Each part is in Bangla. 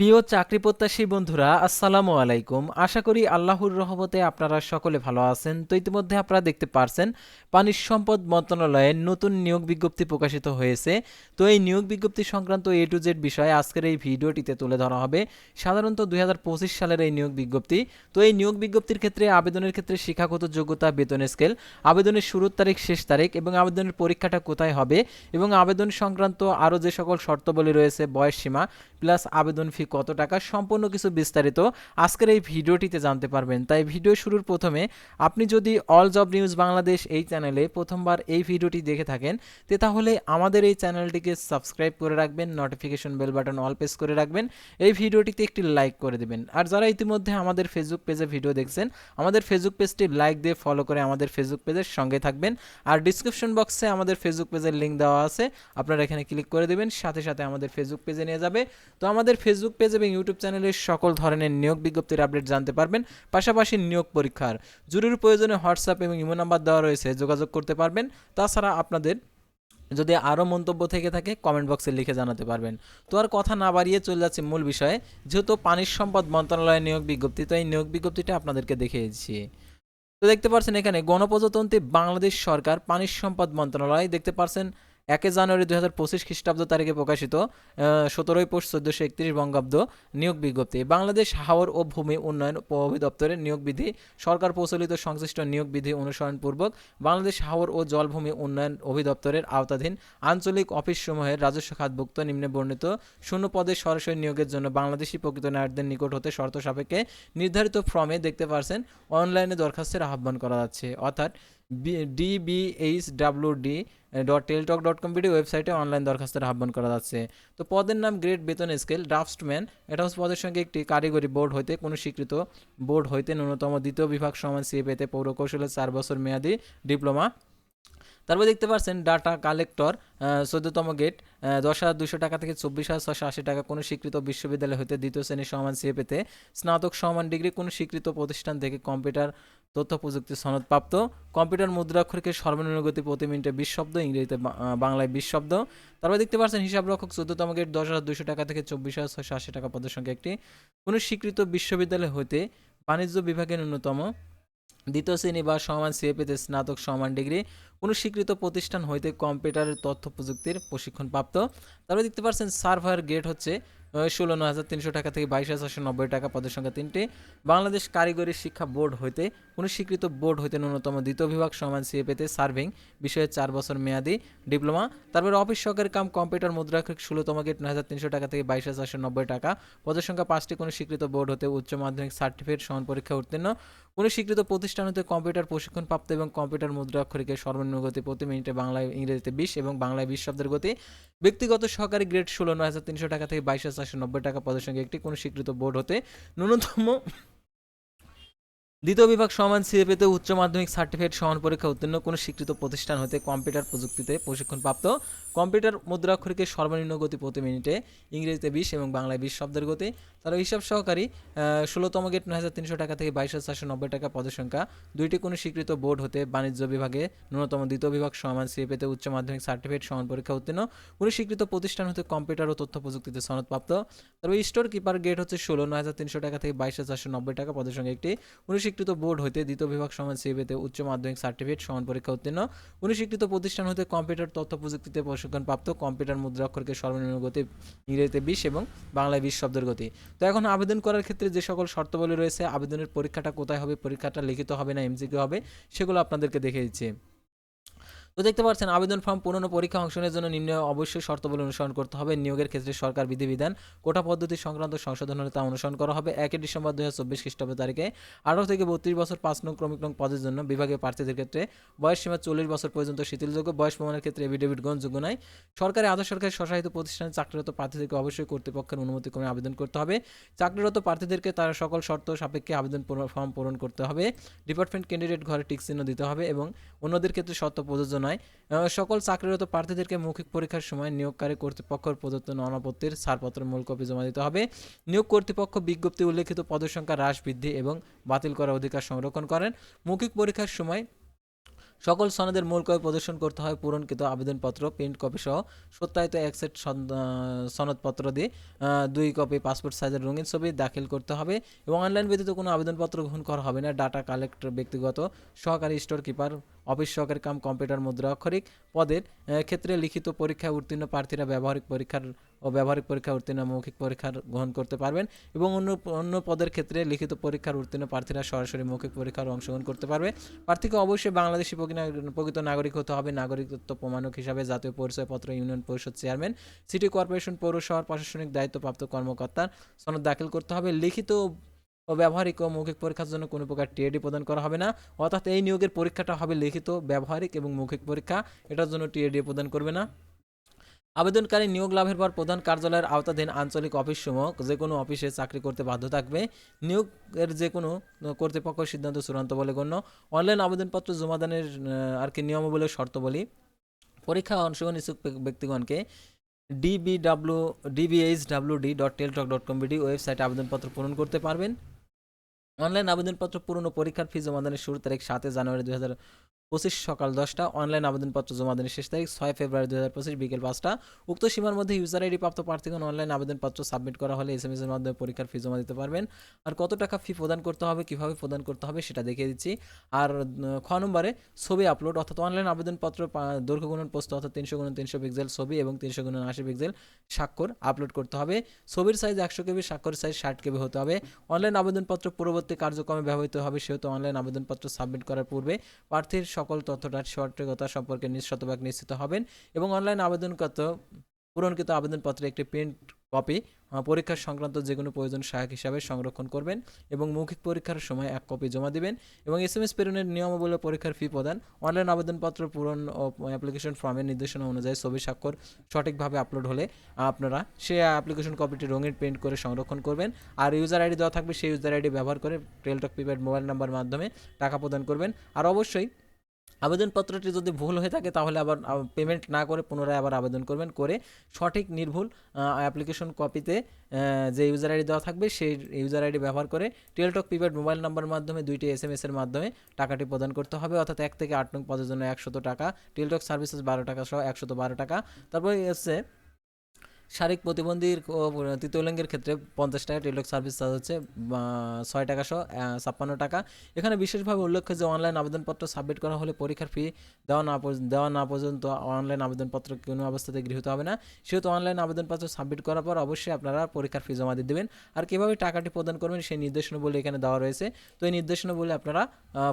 প্রিয় চাকরি প্রত্যাশী বন্ধুরা, আসসালামু আলাইকুম। আশা করি আল্লাহর রহমতে আপনারা সকলে ভালো আছেন। তো ইতিমধ্যে আপনারা দেখতে পারছেন, পানি সম্পদ মন্ত্রণালয়ের নতুন নিয়োগ বিজ্ঞপ্তি প্রকাশিত হয়েছে। তো এই নিয়োগ বিজ্ঞপ্তি সংক্রান্ত এ টু জেড বিষয়ে আজকের এই ভিডিওটিতে তুলে ধরা হবে। সাধারণত দুই হাজার পঁচিশ সালের এই নিয়োগ বিজ্ঞপ্তি। তো এই নিয়োগ বিজ্ঞপ্তির ক্ষেত্রে আবেদনের ক্ষেত্রে শিক্ষাগত যোগ্যতা, বেতন স্কেল, আবেদনের শুরুর তারিখ, শেষ তারিখ এবং আবেদনের পরীক্ষাটা কোথায় হবে এবং আবেদন সংক্রান্ত আরও যে সকল শর্তাবলী রয়েছে, বয়স সীমা, প্লাস আবেদন ফি কত টাকা সম্পূর্ণ কিছু বিস্তারিত আজকের এই ভিডিওটিতে জানতে পারবেন। তাই ভিডিও শুরুর প্রথমে আপনি যদি অল জব নিউজ বাংলাদেশ এই চ্যানেলে প্রথমবার এই ভিডিওটি দেখে থাকেন, তে তাহলে আমাদের এই চ্যানেলটিকে সাবস্ক্রাইব করে রাখবেন notification bell button all press করে রাখবেন, এই ভিডিওটিতে একটি লাইক করে দেবেন। আর যারা ইতিমধ্যে আমাদের ফেসবুক পেজে ভিডিও দেখছেন, আমাদের ফেসবুক পেজটি লাইক দিয়ে ফলো করে আমাদের ফেসবুক পেজের সঙ্গে থাকবেন। আর ডিসক্রিপশন বক্সে আমাদের ফেসবুক পেজের লিঙ্ক দেওয়া আছে, আপনারা এখানে ক্লিক করে দেবেন, সাথে সাথে আমাদের ফেসবুক পেজে নিয়ে যাবে। তো আমাদের ফেসবুক পেজ এবং ইউটিউব চ্যানেলের সকল ধরনের নিয়োগ বিজ্ঞপ্তির আপডেট জানতে পারবেন, পাশাপাশি নিয়োগ পরীক্ষার, জরুরি প্রয়োজনে হোয়াটসঅ্যাপ এবং ইমো নাম্বার দেওয়া রয়েছে, যোগাযোগ করতে পারবেন। তাছাড়া আপনাদের যদি আরও মন্তব্য থেকে থাকে কমেন্ট বক্সে লিখে জানাতে পারবেন। তো আর কথা না বাড়িয়ে চলে যাচ্ছে মূল বিষয়ে। যেহেতু পানির সম্পদ মন্ত্রণালয়ের নিয়োগ বিজ্ঞপ্তি, তো এই নিয়োগ বিজ্ঞপ্তিটা আপনাদেরকে দেখিয়েছি। তো দেখতে পাচ্ছেন এখানে গণপ্রজাতন্ত্রী বাংলাদেশ সরকার পানির সম্পদ মন্ত্রণালয়, দেখতে পাচ্ছেন একে জানুয়ারি দুই হাজার পঁচিশ খ্রিস্টাব্দ তারিখে প্রকাশিত সতেরোই পোষ চোদ্দোশো একত্রিশ বঙ্গাব্দ নিয়োগ বিজ্ঞপ্তি। বাংলাদেশ হাওর ও ভূমি উন্নয়ন অধিদপ্তরের নিয়োগ বিধি, সরকার প্রচলিত সংশ্লিষ্ট নিয়োগ বিধি অনুসরণপূর্বক বাংলাদেশ হাওর ও জলভূমি উন্নয়ন অধিদপ্তরের আওতাধীন আঞ্চলিক অফিসসমূহের রাজস্ব খাতভুক্ত নিম্নে বর্ণিত শূন্য পদে সরাসরি নিয়োগের জন্য বাংলাদেশি প্রকৃত নায়কদের নিকট হতে শর্ত সাপেক্ষে নির্ধারিত ফর্মে দেখতে পারছেন, অনলাইনে দরখাস্তের আহ্বান করা যাচ্ছে। অর্থাৎ DBH D dot Teletalk dot com BD ওয়েবসাইটে অনলাইন দরখাস্তের আহ্বান করা যাচ্ছে। তো পদের নাম গ্রেড বেতন স্কেল ড্রাফটসম্যান এটা হচ্ছে পদের সঙ্গে একটি কারিগরি বোর্ড হইতে কোনো স্বীকৃত বোর্ড হইতে ন্যূনতম দ্বিতীয় বিভাগ সমান সিএপেতে পৌরকৌশলের চার বছর মেয়াদি ডিপ্লোমা। তারপর দেখতে পাচ্ছেন ডাটা কালেক্টর চোদ্দতম গেট দশ হাজার দুশো টাকা থেকে চব্বিশ হাজার ছশো আশি টাকা কোনো স্বীকৃত বিশ্ববিদ্যালয় হতে দ্বিতীয় শ্রেণির সমান সিএ পেতে স্নাতক সমান ডিগ্রি কোনো স্বীকৃত প্রতিষ্ঠান থেকে কম্পিউটার তথ্য প্রযুক্তি সনদপ্রাপ্ত কম্পিউটার মুদ্রাক্ষরকে সর্বনিম্ন গতি প্রতি মিনিটে বিশ শব্দ, ইংরেজিতে বাংলায় বিশ শব্দ। তারপর দেখতে পাচ্ছেন, হিসাব রক্ষক চোদ্দতম গেট দশ হাজার দুশো টাকা থেকে চব্বিশ হাজার ছশো আশি টাকা পদের সংখ্যা একটি কোনো স্বীকৃত বিশ্ববিদ্যালয় হতে বাণিজ্য বিভাগের ন্যূনতম দ্বিতীয় শ্রেণি বা সমান সিএপিতে স্নাতক সমান ডিগ্রি কোনো স্বীকৃত প্রতিষ্ঠান হইতে কম্পিউটারের তথ্য প্রযুক্তির প্রশিক্ষণ প্রাপ্ত তারপরে দেখতে পাচ্ছেন, সার্ভার গেট হচ্ছে ষোলো হাজার তিনশো টাকা থেকে বাইশ হাজার ছশো নব্বই টাকা পদের সংখ্যা তিনটি। বাংলাদেশ কারিগরি শিক্ষা বোর্ড হইতে কোনো স্বীকৃত বোর্ড হইতে ন্যূনতম দ্বিতীয় বিভাগ সমান সিএপিতে সার্ভিং, বিষয়ে চার বছর মেয়াদি ডিপ্লোমা। তারপরে অফিস সহকারী কাম কম্পিউটার মুদ্রাক্ষরিক ষোলোতম গেট নয় হাজার তিনশো টাকা থেকে বাইশ হাজার ছশো নব্বই টাকা। পদের সংখ্যা পাঁচটি কোনো স্বীকৃত বোর্ড হতে উচ্চ মাধ্যমিক সার্টিফিকেট সমান পরীক্ষা উত্তীর্ণ। কোনো স্বীকৃত প্রতিষ্ঠান হতে কম্পিউটার প্রশিক্ষণ প্রাপ্ত এবং কম্পিউটার মুদ্রাক্ষরিকের সর্বনিম্ন গতি প্রতি মিনিটে বাংলায় ইংরেজিতে বিশ এবং বাংলায় বিশ শব্দের গতি। ব্যক্তিগত সহকারী গ্রেড ষোলো নয় হাজার তিনশো টাকা থেকে বাইশ চারশো নব্বই টাকা পদের সঙ্গে একটি কোনো স্বীকৃত বোর্ড হতে ন্যূনতম দ্বিতীয় বিভাগ সমান সিএপিতে উচ্চ মাধ্যমিক সার্টিফিকেট সমান পরীক্ষা উত্তীর্ণ কোনো স্বীকৃত প্রতিষ্ঠান হতে কম্পিউটার প্রযুক্তিতে প্রশিক্ষণপ্রাপ্ত কম্পিউটার মুদ্রাক্ষরিকের সর্বনিম্ন গতি প্রতি মিনিটে, ইংরেজিতে বিশ এবং বাংলায় বিশ শব্দের গতি। তারা হিসাব সহকারী ষোলোতম গেট নয় হাজার তিনশো টাকা থেকে বাইশ হাজার চারশো নব্বই টাকা পদের সংখ্যা দুইটি কোনো স্বীকৃত বোর্ড হতে বাণিজ্য বিভাগে ন্যূনতম দ্বিতীয় বিভাগ সমান সিএপিতে উচ্চ মাধ্যমিক সার্টিফিকেট, সমান পরীক্ষা উত্তীর্ণ। কোনো স্বীকৃত প্রতিষ্ঠান হতে কম্পিউটার ও তথ্য প্রযুক্তিতে সনদপ্রাপ্ত। তারপর স্টোর কিপার গেট হচ্ছে ষোলো, নয় হাজার তিনশো টাকা থেকে বাইশ হাজার চারশো নব্বই টাকা পদের সঙ্গে একটি স্বীকৃত বোর্ড হতে দ্বিতীয় বিভাগ সমান সিএবিতে উচ্চ মাধ্যমিক সার্টিফিকেট, সমান পরীক্ষা উত্তীর্ণ। স্বীকৃত প্রতিষ্ঠান হতে কম্পিউটার তথ্য প্রযুক্তিতে প্রশিক্ষণপ্রাপ্ত কম্পিউটার মুদ্রাক্ষরকে সর্বনিম্ন গতি ইংরেজিতে বিশ এবং বাংলায় বিশ শব্দের গতি। তো এখন আবেদন করার ক্ষেত্রে যে সকল শর্তাবলী রয়েছে, আবেদনের পরীক্ষাটা কোথায় হবে, পরীক্ষাটা লিখিত হবে না, এমসিকিউ হবে, সেগুলো আপনাদেরকে দেখে দিচ্ছে। তো দেখতে পাচ্ছেন, আবেদন ফর্ম পূরণ পরীক্ষা অংশনের জন্য নিম্ন অবশ্যই শর্তাবলী অনুসরণ করতে হবে। নিয়োগের ক্ষেত্রে সরকার বিধিবিধান, কোটা পদ্ধতি সংক্রান্ত সংশোধন হলে তা অনুসরণ করা হবে। একই ডিসেম্বর দু হাজার চব্বিশ খ্রিস্টাব্দ তারিখে আঠারো থেকে বত্রিশ বছর পাঁচ নং ক্রমিক নং পদের জন্য বিভাগীয় প্রার্থীদের ক্ষেত্রে বয়স সীমা চল্লিশ বছর পর্যন্ত শিথিলযোগ্য, বয়স প্রমাণের ক্ষেত্রে এভিডেভিট গ্রহণযোগ্য নয়। সরকারি আধা সরকারি স্বশাসিত প্রতিষ্ঠানে চাকরিরত প্রার্থীদেরকে অবশ্যই কর্তৃপক্ষের অনুমতি ক্রমে আবেদন করতে হবে। চাকরিরত প্রার্থীদেরকে তার সকল শর্ত সাপেক্ষে আবেদন ফর্ম পূরণ করতে হবে। ডিপার্টমেন্ট ক্যান্ডিডেট ঘরে টিক চিহ্ন দিতে হবে এবং অন্যদের ক্ষেত্রে শর্ত প্রযোজ্য নয় সকল চাকরিরত প্রার্থীদেরকে মৌখিক পরীক্ষার সময় নিয়োগকারী কর্তৃপক্ষের প্রদত্ত অনাপত্তির ছাড়পত্রের মূল কপি জমা দিতে হবে। নিয়োগ কর্তৃপক্ষ বিজ্ঞপ্তি উল্লেখিত পদের সংখ্যা হ্রাস, বৃদ্ধি এবং বাতিল করার অধিকার সংরক্ষণ করেন। মৌখিক পরীক্ষার সময় সকল সনদের মূল কপি প্রদর্শন করতে হয়, পূরণকৃত আবেদনপত্র, প্রিন্ট কপি সহ সত্যায়িত এক সেট সন- সনদপত্র দিয়ে দুই কপি পাসপোর্ট সাইজের রঙিন ছবি দাখিল করতে হবে এবং অনলাইন ব্যতীত কোনো আবেদনপত্র গ্রহণ করা হবে না। ডাটা কালেক্টর, ব্যক্তিগত সহকারী স্টোর কিপার অফিস সহকারী কাম, কম্পিউটার মুদ্রা, অক্ষরিক পদের ক্ষেত্রে লিখিত পরীক্ষায় উত্তীর্ণ প্রার্থীরা ব্যবহারিক পরীক্ষার ও ব্যবহারিক পরীক্ষা উত্তীর্ণ মৌখিক পরীক্ষার গ্রহণ করতে পারবেন এবং অন্য অন্য পদের ক্ষেত্রে লিখিত পরীক্ষার উত্তীর্ণ প্রার্থীরা সরাসরি মৌখিক পরীক্ষার অংশগ্রহণ করতে পারবে। প্রার্থীকে অবশ্যই বাংলাদেশি প্রকৃত- নাগরিক হতে হবে। নাগরিকত্ব প্রমাণক হিসাবে জাতীয় পরিচয়পত্র ইউনিয়ন পরিষদ চেয়ারম্যান, সিটি কর্পোরেশন পৌর শহর প্রশাসনিক দায়িত্বপ্রাপ্ত কর্মকর্তার সনদ দাখিল করতে হবে। লিখিত ও ব্যবহারিক ও মৌখিক পরীক্ষার জন্য কোনো প্রকার টিএডি প্রদান করা হবে না। অর্থাৎ এই নিয়োগের পরীক্ষাটা হবে লিখিত, ব্যবহারিক এবং মৌখিক পরীক্ষা। এটার জন্য টিএডি প্রদান করবে না। আবেদনকারী নিয়োগ লাভের পর প্রধান কার্যালয়ের আওতাধীন আঞ্চলিক অফিস সমূহ, যে কোনো অফিসে চাকরি করতে বাধ্য থাকবে। নিয়োগের যে কোনো কর্তৃপক্ষ সিদ্ধান্ত চূড়ান্ত বলে গণ্য। অনলাইন আবেদনপত্র জমাদানের আর কি নিয়মাবলী শর্তাবলী পরীক্ষা অংশগ্রহণ ইচ্ছুক ব্যক- ব্যক্তিগণকে DBW DBH WD dot Teletalk dot com BD ওয়েবসাইটে আবেদনপত্র পূরণ করতে পারবেন। অনলাইন আবেদনপত্র পূরণ পরীক্ষার ফি জমা দানের শুরু তারিখ সাতই জানুয়ারি দুই হাজার পঁচিশ সকাল দশটা অনলাইন আবেদনপত্র জমাদানের শেষ তারিখ ছয় ফেব্রুয়ারি দু হাজার পঁচিশ বিকেল পাঁচটা। উক্ত সীমার মধ্যে ইউজার আইডি প্রাপ্ত প্রার্থীগণ অনলাইন আবেদনপত্র সাবমিট করা হলে এস এম এর মাধ্যমে পরীক্ষার ফি জমা দিতে পারবেন। আর কত টাকা ফি প্রদান করতে হবে, কীভাবে প্রদান করতে হবে সেটা দেখিয়ে দিচ্ছি। আর খ নম্বরে ছবি আপলোড অর্থাৎ অনলাইন আবেদনপত্র দৈর্ঘ্য গুণন পোস্ট অর্থাৎ তিনশো গুণন তিনশো পিক্সেল ছবি এবং তিনশো গুণন আশি পিক্সেল স্বাক্ষর আপলোড করতে হবে। ছবির সাইজ একশো কেবি স্বাক্ষরের সাইজ ষাট কেবি হতে হবে। অনলাইন আবেদনপত্র পূর্ববর্তী কার্যক্রমে ব্যবহৃত হবে, সেহেতু অনলাইন আবেদনপত্র সাবমিট করার পূর্বে প্রার্থীর সকল তথ্যটা সঠিকতা সম্পর্কে নিঃশতভাগ নিশ্চিত হবেন এবং অনলাইন আবেদনকৃত, পূরণকৃত আবেদনপত্রে একটি প্রিন্ট কপি পরীক্ষা সংক্রান্ত যে কোনো প্রয়োজন সহায়ক হিসাবে সংরক্ষণ করবেন এবং মৌখিক পরীক্ষার সময় এক কপি জমা দিবেন এবং এস এম এস প্রেরণের নিয়মাবলী পরীক্ষার ফি প্রদান অনলাইন আবেদনপত্র পূরণ ও অ্যাপ্লিকেশন ফর্মের নির্দেশনা অনুযায়ী ছবি স্বাক্ষর সঠিকভাবে আপলোড হলে আপনারা সেই অ্যাপ্লিকেশন কপিটি রঙিন প্রিন্ট করে সংরক্ষণ করবেন আর ইউজার আইডি দেওয়া থাকবে সেই ইউজার আইডি ব্যবহার করে টেলটক প্রিপেড মোবাইল নাম্বার মাধ্যমে টাকা প্রদান করবেন। আর অবশ্যই আবেদনপত্রটি যদি ভুল হয়ে থাকে, তাহলে আবার পেমেন্ট না করে পুনরায় আবার আবেদন করবেন করে সঠিক, নির্ভুল অ্যাপ্লিকেশন কপিতে যে ইউজার আইডি দেওয়া থাকবে, সেই ইউজার আইডি ব্যবহার করে টেলটক প্রিপেড মোবাইল নাম্বারের মাধ্যমে দুইটি এস এম এস এর মাধ্যমে টাকাটি প্রদান করতে হবে। অর্থাৎ এক থেকে আট নং পদের জন্য একশত টাকা, টেলটক সার্ভিসেস বারো টাকা সহ একশত বারো টাকা। তারপরে হচ্ছে শারীরিক প্রতিবন্ধীর তৃতীয় লিঙ্গের ক্ষেত্রে পঞ্চাশ টাকা টেলটক সার্ভিস চার্জ হচ্ছে ছয় টাকা সহ ছাপ্পান্ন টাকা। এখানে বিশেষভাবে উল্লেখ্য যে অনলাইন আবেদনপত্র সাবমিট করা হলে পরীক্ষার ফি দেওয়া না দেওয়া না পর্যন্ত অনলাইন আবেদনপত্র কোনো অবস্থাতে গৃহীত হবে না। সেহেতু অনলাইন আবেদনপত্র সাবমিট করার পর অবশ্যই আপনারা পরীক্ষার ফি জমা দিয়ে দেবেন। আর কীভাবে টাকাটি প্রদান করবেন সেই নির্দেশনাবলী এখানে দেওয়া রয়েছে। তো এই নির্দেশনাবলী আপনারা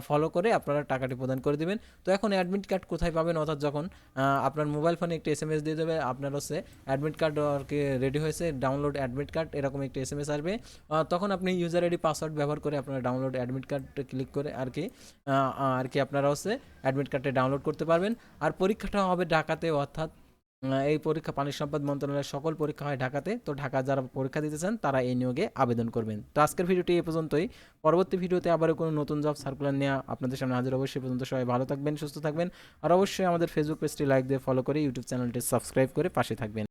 ফলো করে আপনারা টাকাটি প্রদান করে দেবেন। তো এখন অ্যাডমিট কার্ড কোথায় পাবেন? অর্থাৎ যখন আপনার মোবাইল ফোনে একটি এস এম এস দিয়ে দেবে, আপনার হচ্ছে অ্যাডমিট কার্ড আর কি রেডি হয়েছে ডাউনলোড অ্যাডমিট কার্ড এরকম একটি এস এম এস আসবে তখন আপনি ইউজার আইডি পাসওয়ার্ড ব্যবহার করে আপনারা ডাউনলোড অ্যাডমিট কার্ড ক্লিক করে আর কি আর কি আপনারা হচ্ছে অ্যাডমিট কার্ডটা ডাউনলোড করতে পারবেন। আর পরীক্ষাটা হবে ঢাকাতে, অর্থাৎ এই পরীক্ষা পানি সম্পদ মন্ত্রণালয়ের সকল পরীক্ষা হয় ঢাকাতে। তো ঢাকা যারা পরীক্ষা দিতে চান, তারা এই নিয়োগে আবেদন করবেন। তো আজকের ভিডিওটি এই পর্যন্তই। পরবর্তী ভিডিওতে আবারও কোনো নতুন জব সার্কুলার নেওয়া আপনাদের সামনে হাজির অবশ্যই পর্যন্ত সবাই ভালো থাকবেন, সুস্থ থাকবেন। আর অবশ্যই আমাদের ফেসবুক পেজটি লাইক দিয়ে ফলো করে ইউটিউব চ্যানেলটি সাবস্ক্রাইব করে পাশে থাকবেন।